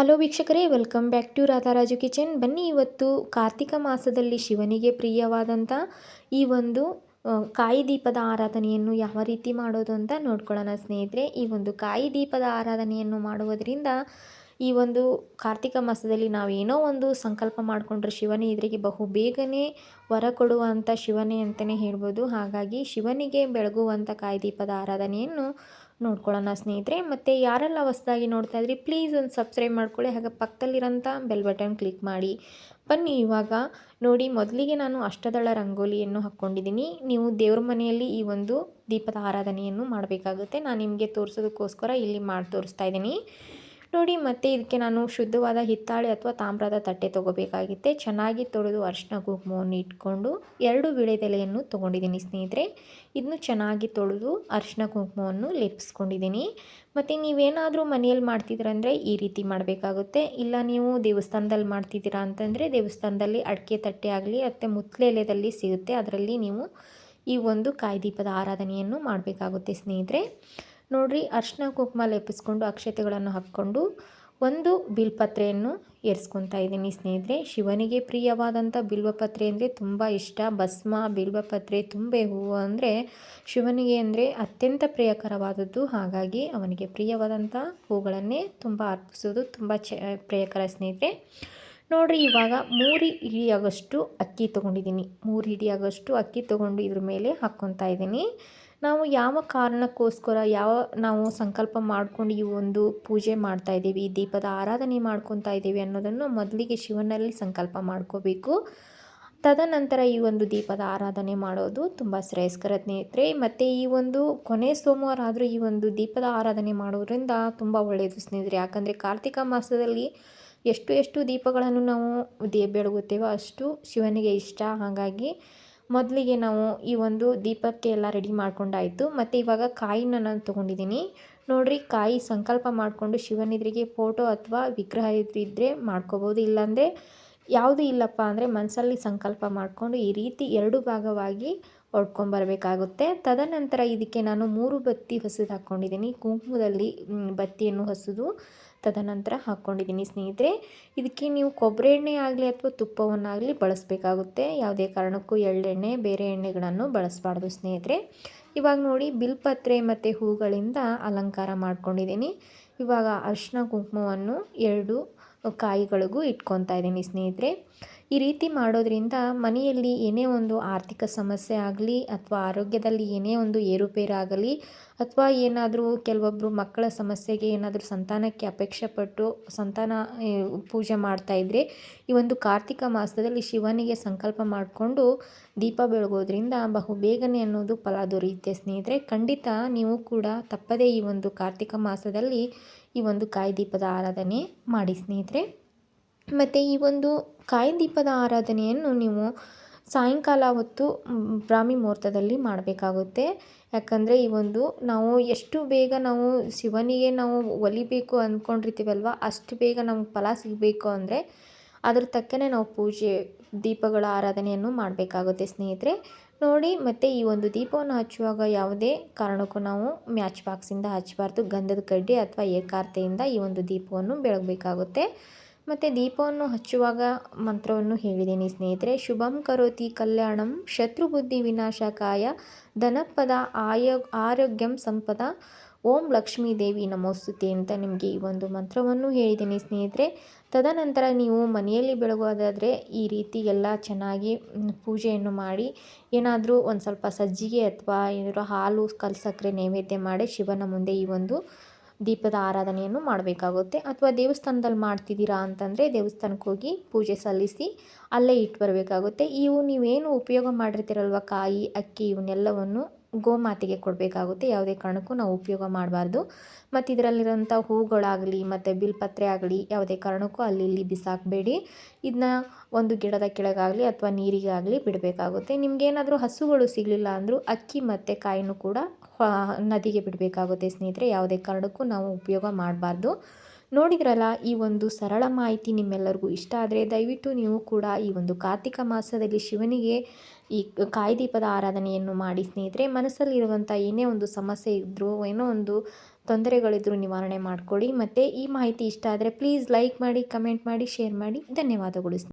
Hello ವೀಕ್ಷಕರೇ, welcome back to Radharaju kitchen. ಬನ್ನಿ ಇವತ್ತು ಕಾರ್ತಿಕ ಮಾಸದಲ್ಲಿ ಶಿವನಿಗೆ ಪ್ರಿಯವಾದಂಥ ಈ ಒಂದು ಕಾಯಿ ದೀಪದ ಆರಾಧನೆಯನ್ನು ಯಾವ ರೀತಿ ಮಾಡೋದು ಅಂತ ನೋಡ್ಕೊಳ್ಳೋಣ ಸ್ನೇಹಿತರೆ. ಈ ಒಂದು ಕಾಯಿ ದೀಪದ ಆರಾಧನೆಯನ್ನು ಮಾಡುವುದರಿಂದ ಈ ಒಂದು ಕಾರ್ತಿಕ ಮಾಸದಲ್ಲಿ ನಾವು ಏನೋ ಒಂದು ಸಂಕಲ್ಪ ಮಾಡಿಕೊಂಡ್ರೆ ಶಿವನೇ ಇದರಿಗೆ ಬಹು ಬೇಗನೆ ವರ ಕೊಡುವಂಥ ಶಿವನೇ ಅಂತಲೇ ಹೇಳ್ಬೋದು. ಹಾಗಾಗಿ ಶಿವನಿಗೆ ಬೆಳಗುವಂಥ ಕಾಯಿ ದೀಪದ ಆರಾಧನೆಯನ್ನು ನೋಡ್ಕೊಳ್ಳೋಣ ಸ್ನೇಹಿತರೆ. ಮತ್ತು ಯಾರೆಲ್ಲ ಹೊಸದಾಗಿ ನೋಡ್ತಾ ಇದ್ರಿ ಪ್ಲೀಸ್ ಒಂದು ಸಬ್ಸ್ಕ್ರೈಬ್ ಮಾಡ್ಕೊಳ್ಳಿ, ಹಾಗೆ ಪಕ್ಕದಲ್ಲಿರೋಂಥ ಬೆಲ್ ಬಟನ್ ಕ್ಲಿಕ್ ಮಾಡಿ. ಬನ್ನಿ ಇವಾಗ ನೋಡಿ, ಮೊದಲಿಗೆ ನಾನು ಅಷ್ಟದಳ ರಂಗೋಲಿಯನ್ನು ಹಾಕ್ಕೊಂಡಿದ್ದೀನಿ. ನೀವು ದೇವ್ರ ಮನೆಯಲ್ಲಿ ಈ ಒಂದು ದೀಪದ ಆರಾಧನೆಯನ್ನು ಮಾಡಬೇಕಾಗುತ್ತೆ. ನಾನು ನಿಮಗೆ ತೋರಿಸೋದಕ್ಕೋಸ್ಕರ ಇಲ್ಲಿ ಮಾಡಿ ತೋರಿಸ್ತಾ ಇದ್ದೀನಿ. ನೋಡಿ ಮತ್ತೆ ಇದಕ್ಕೆ ನಾನು ಶುದ್ಧವಾದ ಹಿತ್ತಾಳೆ ಅಥವಾ ತಾಮ್ರದ ತಟ್ಟೆ ತೊಗೋಬೇಕಾಗಿತ್ತೆ. ಚೆನ್ನಾಗಿ ತೊಳೆದು ಅರಿಶಿನ ಕುಂಕುಮವನ್ನು ಇಟ್ಕೊಂಡು ಎರಡು ವಿಳೆದೆಲೆಯನ್ನು ತೊಗೊಂಡಿದ್ದೀನಿ ಸ್ನೇಹಿತರೆ. ಇದನ್ನು ಚೆನ್ನಾಗಿ ತೊಳೆದು ಅರಿಶಿನ ಕುಂಕುಮವನ್ನು ಲೇಪಿಸ್ಕೊಂಡಿದ್ದೀನಿ. ಮತ್ತು ನೀವೇನಾದರೂ ಮನೆಯಲ್ಲಿ ಮಾಡ್ತಿದ್ದೀರಂದರೆ ಈ ರೀತಿ ಮಾಡಬೇಕಾಗುತ್ತೆ. ಇಲ್ಲ ನೀವು ದೇವಸ್ಥಾನದಲ್ಲಿ ಮಾಡ್ತಿದ್ದೀರಾ ಅಂತಂದರೆ ದೇವಸ್ಥಾನದಲ್ಲಿ ಅಡಿಕೆ ತಟ್ಟೆ ಆಗಲಿ ಮತ್ತು ಮುತ್ತಲೆಲೆಯಲ್ಲಿ ಸಿಗುತ್ತೆ. ಅದರಲ್ಲಿ ನೀವು ಈ ಒಂದು ಕಾಯ್ದೀಪದ ಆರಾಧನೆಯನ್ನು ಮಾಡಬೇಕಾಗುತ್ತೆ ಸ್ನೇಹಿತರೆ. ನೋಡ್ರಿ, ಅರ್ಶಿನ ಕುಂಕುಮ ಲೇಪಿಸ್ಕೊಂಡು ಅಕ್ಷತೆಗಳನ್ನು ಹಾಕ್ಕೊಂಡು ಒಂದು ಬಿಲ್ಪತ್ರೆಯನ್ನು ಏರಿಸ್ಕೊತಾ ಇದ್ದೀನಿ ಸ್ನೇಹಿತರೆ. ಶಿವನಿಗೆ ಪ್ರಿಯವಾದಂಥ ಬಿಲ್ವಪತ್ರೆ ಅಂದರೆ ತುಂಬ ಇಷ್ಟ. ಭಸ್ಮ, ಬಿಲ್ವಪತ್ರೆ, ತುಂಬೆ ಹೂವು ಅಂದರೆ ಶಿವನಿಗೆ ಅಂದರೆ ಅತ್ಯಂತ ಪ್ರಿಯಕರವಾದದ್ದು. ಹಾಗಾಗಿ ಅವನಿಗೆ ಪ್ರಿಯವಾದಂಥ ಹೂಗಳನ್ನೇ ತುಂಬ ಅರ್ಪಿಸೋದು ತುಂಬ ಚ ಪ್ರಿಯಕರ ಸ್ನೇಹಿತರೆ. ನೋಡಿರಿ, ಇವಾಗ ಮೂರು ಹಿಡಿಯಾಗಷ್ಟು ಅಕ್ಕಿ ತೊಗೊಂಡಿದ್ದೀನಿ. ಮೂರು ಹಿಡಿಯಾಗಷ್ಟು ಅಕ್ಕಿ ತೊಗೊಂಡು ಇದ್ರ ಮೇಲೆ ಹಾಕ್ಕೊತಾ ಇದ್ದೀನಿ. ನಾವು ಯಾವ ಕಾರಣಕ್ಕೋಸ್ಕರ ಯಾವ ನಾವು ಸಂಕಲ್ಪ ಮಾಡಿಕೊಂಡು ಈ ಒಂದು ಪೂಜೆ ಮಾಡ್ತಾ ಇದ್ದೀವಿ ದೀಪದ ಆರಾಧನೆ ಮಾಡ್ಕೊತಾ ಇದ್ದೀವಿ ಅನ್ನೋದನ್ನು ಮೊದಲಿಗೆ ಶಿವನಲ್ಲಿ ಸಂಕಲ್ಪ ಮಾಡ್ಕೋಬೇಕು. ತದನಂತರ ಈ ಒಂದು ದೀಪದ ಆರಾಧನೆ ಮಾಡೋದು ತುಂಬ ಶ್ರೇಯಸ್ಕರ ಸ್ನೇಹಿತರೆ. ಮತ್ತು ಈ ಒಂದು ಕೊನೆ ಸೋಮವಾರ ಆದರೂ ಈ ಒಂದು ದೀಪದ ಆರಾಧನೆ ಮಾಡೋದ್ರಿಂದ ತುಂಬ ಒಳ್ಳೆಯದು ಸ್ನೇಹಿತರೆ. ಯಾಕಂದರೆ ಕಾರ್ತಿಕ ಮಾಸದಲ್ಲಿ ಎಷ್ಟು ಎಷ್ಟು ದೀಪಗಳನ್ನು ನಾವು ದೇ, ಬೆಳಗುತ್ತೇವೋ ಅಷ್ಟು ಶಿವನಿಗೆ ಇಷ್ಟ. ಹಾಗಾಗಿ ಮೊದಲಿಗೆ ನಾವು ಈ ಒಂದು ದೀಪಕ್ಕೆ ಎಲ್ಲ ರೆಡಿ ಮಾಡ್ಕೊಂಡಾಯಿತು. ಮತ್ತು ಇವಾಗ ಕಾಯಿನ ನಾನು ತೊಗೊಂಡಿದ್ದೀನಿ ನೋಡಿರಿ, ಕಾಯಿ ಸಂಕಲ್ಪ ಮಾಡಿಕೊಂಡು ಶಿವನಿದ್ರಿಗೆ ಫೋಟೋ ಅಥವಾ ವಿಗ್ರಹ ಇದ್ದರೆ ಮಾಡ್ಕೋಬೋದು. ಇಲ್ಲಾಂದರೆ ಯಾವುದು ಇಲ್ಲಪ್ಪ ಅಂದರೆ ಮನಸ್ಸಲ್ಲಿ ಸಂಕಲ್ಪ ಮಾಡಿಕೊಂಡು ಈ ರೀತಿ ಎರಡು ಭಾಗವಾಗಿ ಹೊಡ್ಕೊಂಬರ್ಬೇಕಾಗುತ್ತೆ ತದನಂತರ ಇದಕ್ಕೆ ನಾನು ಮೂರು ಬತ್ತಿ ಹೊಸದು ಹಾಕ್ಕೊಂಡಿದ್ದೀನಿ ಕುಂಕುಮದಲ್ಲಿ ಬತ್ತಿಯನ್ನು ಹೊಸದು. ತದನಂತರ ಹಾಕ್ಕೊಂಡಿದ್ದೀನಿ ಸ್ನೇಹಿತರೆ. ಇದಕ್ಕೆ ನೀವು ಕೊಬ್ಬರಿ ಎಣ್ಣೆ ಆಗಲಿ ಅಥವಾ ತುಪ್ಪವನ್ನಾಗಲಿ ಬಳಸಬೇಕಾಗುತ್ತೆ. ಯಾವುದೇ ಕಾರಣಕ್ಕೂ ಎಳ್ಳೆಣ್ಣೆ ಬೇರೆ ಎಣ್ಣೆಗಳನ್ನು ಬಳಸಬಾರ್ದು ಸ್ನೇಹಿತರೆ. ಇವಾಗ ನೋಡಿ ಬಿಲ್ಪತ್ರೆ ಮತ್ತು ಹೂಗಳಿಂದ ಅಲಂಕಾರ ಮಾಡ್ಕೊಂಡಿದ್ದೀನಿ. ಇವಾಗ ಅರಿಶಿನ ಕುಂಕುಮವನ್ನು ಎರಡು ಕಾಯಿಗಳಿಗೂ ಇಟ್ಕೊತಾ ಇದ್ದೀನಿ ಸ್ನೇಹಿತರೆ. ಈ ರೀತಿ ಮಾಡೋದ್ರಿಂದ ಮನೆಯಲ್ಲಿ ಏನೇ ಒಂದು ಆರ್ಥಿಕ ಸಮಸ್ಯೆ ಆಗಲಿ ಅಥವಾ ಆರೋಗ್ಯದಲ್ಲಿ ಏನೇ ಒಂದು ಏರುಪೇರಾಗಲಿ ಅಥವಾ ಏನಾದರೂ ಕೆಲವೊಬ್ಬರು ಮಕ್ಕಳ ಸಮಸ್ಯೆಗೆ ಏನಾದರೂ ಸಂತಾನಕ್ಕೆ ಅಪೇಕ್ಷೆ ಪಟ್ಟು ಸಂತಾನ ಪೂಜೆ ಮಾಡ್ತಾ ಇದ್ದರೆ ಈ ಒಂದು ಕಾರ್ತಿಕ ಮಾಸದಲ್ಲಿ ಶಿವನಿಗೆ ಸಂಕಲ್ಪ ಮಾಡಿಕೊಂಡು ದೀಪ ಬೆಳಗೋದ್ರಿಂದ ಬಹು ಬೇಗನೆ ಅನ್ನೋದು ಫಲ ದೊರೆಯುತ್ತೆ ಸ್ನೇಹಿತರೆ. ಖಂಡಿತ ನೀವು ಕೂಡ ತಪ್ಪದೇ ಈ ಒಂದು ಕಾರ್ತಿಕ ಮಾಸದಲ್ಲಿ ಈ ಒಂದು ಕಾಯಿ ದೀಪದ ಆರಾಧನೆ ಮಾಡಿ ಸ್ನೇಹಿತರೆ. ಮತ್ತು ಈ ಒಂದು ಕಾಯಿ ದೀಪದ ಆರಾಧನೆಯನ್ನು ನೀವು ಸಾಯಂಕಾಲ ಹೊತ್ತು ಬ್ರಾಹ್ಮಿ ಮುಹೂರ್ತದಲ್ಲಿ ಮಾಡಬೇಕಾಗುತ್ತೆ. ಯಾಕಂದರೆ ಈ ಒಂದು ನಾವು ಎಷ್ಟು ಬೇಗ ನಾವು ಶಿವನಿಗೆ ನಾವು ಒಲಿಬೇಕು ಅಂದ್ಕೊಂಡಿರ್ತೀವಲ್ವ ಅಷ್ಟು ಬೇಗ ನಮ್ಗೆ ಫಲ ಸಿಗಬೇಕು ಅಂದರೆ ಅದ್ರ ತಕ್ಕನೆ ನಾವು ಪೂಜೆ, ದೀಪಗಳ ಆರಾಧನೆಯನ್ನು ಮಾಡಬೇಕಾಗುತ್ತೆ ಸ್ನೇಹಿತರೆ. ನೋಡಿ, ಮತ್ತು ಈ ಒಂದು ದೀಪವನ್ನು ಹಚ್ಚುವಾಗ ಯಾವುದೇ ಕಾರಣಕ್ಕೂ ನಾವು ಮ್ಯಾಚ್ ಬಾಕ್ಸಿಂದ ಹಚ್ಚಬಾರ್ದು. ಗಂಧದ ಕಡ್ಡಿ ಅಥವಾ ಏಕಾರ್ತೆಯಿಂದ ಈ ಒಂದು ದೀಪವನ್ನು ಬೆಳಗಬೇಕಾಗುತ್ತೆ. ಮತ್ತು ದೀಪವನ್ನು ಹಚ್ಚುವಾಗ ಮಂತ್ರವನ್ನು ಹೇಳಿದ್ದೀನಿ ಸ್ನೇಹಿತರೆ, ಶುಭಂ ಕರೋತಿ ಕಲ್ಯಾಣಂ ಶತ್ರುಬುದ್ಧಿ ವಿನಾಶಕಾಯ ಧನಪದ ಆಯೋ, ಆರೋಗ್ಯಂ ಸಂಪದ, ಓಂ ಲಕ್ಷ್ಮೀ ದೇವಿ ನಮೋಸ್ತುತಿ ಅಂತ ನಿಮಗೆ ಈ ಒಂದು ಮಂತ್ರವನ್ನು ಹೇಳಿದ್ದೀನಿ ಸ್ನೇಹಿತರೆ. ತದನಂತರ ನೀವು ಮನೆಯಲ್ಲಿ ಬೆಳಗೋದಾದರೆ ಈ ರೀತಿ ಎಲ್ಲ ಚೆನ್ನಾಗಿ ಪೂಜೆಯನ್ನು ಮಾಡಿ, ಏನಾದರೂ ಒಂದು ಸ್ವಲ್ಪ ಸಜ್ಜಿಗೆ ಅಥವಾ ಏನಾದರೂ ಹಾಲು ಕಲ್ಸಕ್ಕರೆ ನೈವೇದ್ಯ ಮಾಡಿ ಶಿವನ ಮುಂದೆ ಈ ಒಂದು ದೀಪದ ಆರಾಧನೆಯನ್ನು ಮಾಡಬೇಕಾಗುತ್ತೆ. ಅಥವಾ ದೇವಸ್ಥಾನದಲ್ಲಿ ಮಾಡ್ತಿದ್ದೀರಾ ಅಂತಂದರೆ ದೇವಸ್ಥಾನಕ್ಕೆ ಹೋಗಿ ಪೂಜೆ ಸಲ್ಲಿಸಿ ಅಲ್ಲೇ ಇಟ್ಟು ಬರಬೇಕಾಗುತ್ತೆ. ಇವು ನೀವೇನು ಉಪಯೋಗ ಮಾಡಿರ್ತೀರಲ್ವ, ಕಾಯಿ, ಅಕ್ಕಿ ಇವನ್ನೆಲ್ಲವನ್ನು ಗೋಮಾತೆಗೆ ಕೊಡಬೇಕಾಗುತ್ತೆ. ಯಾವುದೇ ಕಾರಣಕ್ಕೂ ನಾವು ಉಪಯೋಗ ಮಾಡಬಾರ್ದು. ಮತ್ತು ಇದರಲ್ಲಿರೋಂಥ ಹೂಗಳಾಗಲಿ, ಮತ್ತು ಬಿಲ್ಪತ್ರೆ ಆಗಲಿ, ಯಾವುದೇ ಕಾರಣಕ್ಕೂ ಅಲ್ಲಿ ಇಲ್ಲಿ ಬಿಸಾಕಬೇಡಿ. ಇದನ್ನ ಒಂದು ಗಿಡದ ಕೆಳಗಾಗಲಿ ಅಥವಾ ನೀರಿಗಾಗಲಿ ಬಿಡಬೇಕಾಗುತ್ತೆ. ನಿಮಗೇನಾದರೂ ಹಸುಗಳು ಸಿಗಲಿಲ್ಲ ಅಂದರೂ ಅಕ್ಕಿ ಮತ್ತು ಕಾಯಿನೂ ಕೂಡ ನದಿಗೆ ಬಿಡಬೇಕಾಗುತ್ತೆ ಸ್ನೇಹಿತರೆ. ಯಾವುದೇ ಕಾರಣಕ್ಕೂ ನಾವು ಉಪಯೋಗ ಮಾಡಬಾರ್ದು. ನೋಡಿದ್ರಲ್ಲ, ಈ ಒಂದು ಸರಳ ಮಾಹಿತಿ ನಿಮ್ಮೆಲ್ಲರಿಗೂ ಇಷ್ಟ ಆದರೆ ದಯವಿಟ್ಟು ನೀವು ಕೂಡ ಈ ಒಂದು ಕಾರ್ತಿಕ ಮಾಸದಲ್ಲಿ ಶಿವನಿಗೆ ಈ ಕಾಯ್ದೀಪದ ಆರಾಧನೆಯನ್ನು ಮಾಡಿ ಸ್ನೇಹಿತರೆ ಮನಸ್ಸಲ್ಲಿರುವಂಥ ಏನೇ ಒಂದು ಸಮಸ್ಯೆ ಇದ್ದರೂ ಏನೋ ಒಂದು ತೊಂದರೆಗಳಿದ್ದರೂ ನಿವಾರಣೆ ಮಾಡಿಕೊಳ್ಳಿ. ಮತ್ತು ಈ ಮಾಹಿತಿ ಇಷ್ಟ ಆದರೆ ಪ್ಲೀಸ್ ಲೈಕ್ ಮಾಡಿ ಕಮೆಂಟ್ ಮಾಡಿ ಶೇರ್ ಮಾಡಿ. ಧನ್ಯವಾದಗಳು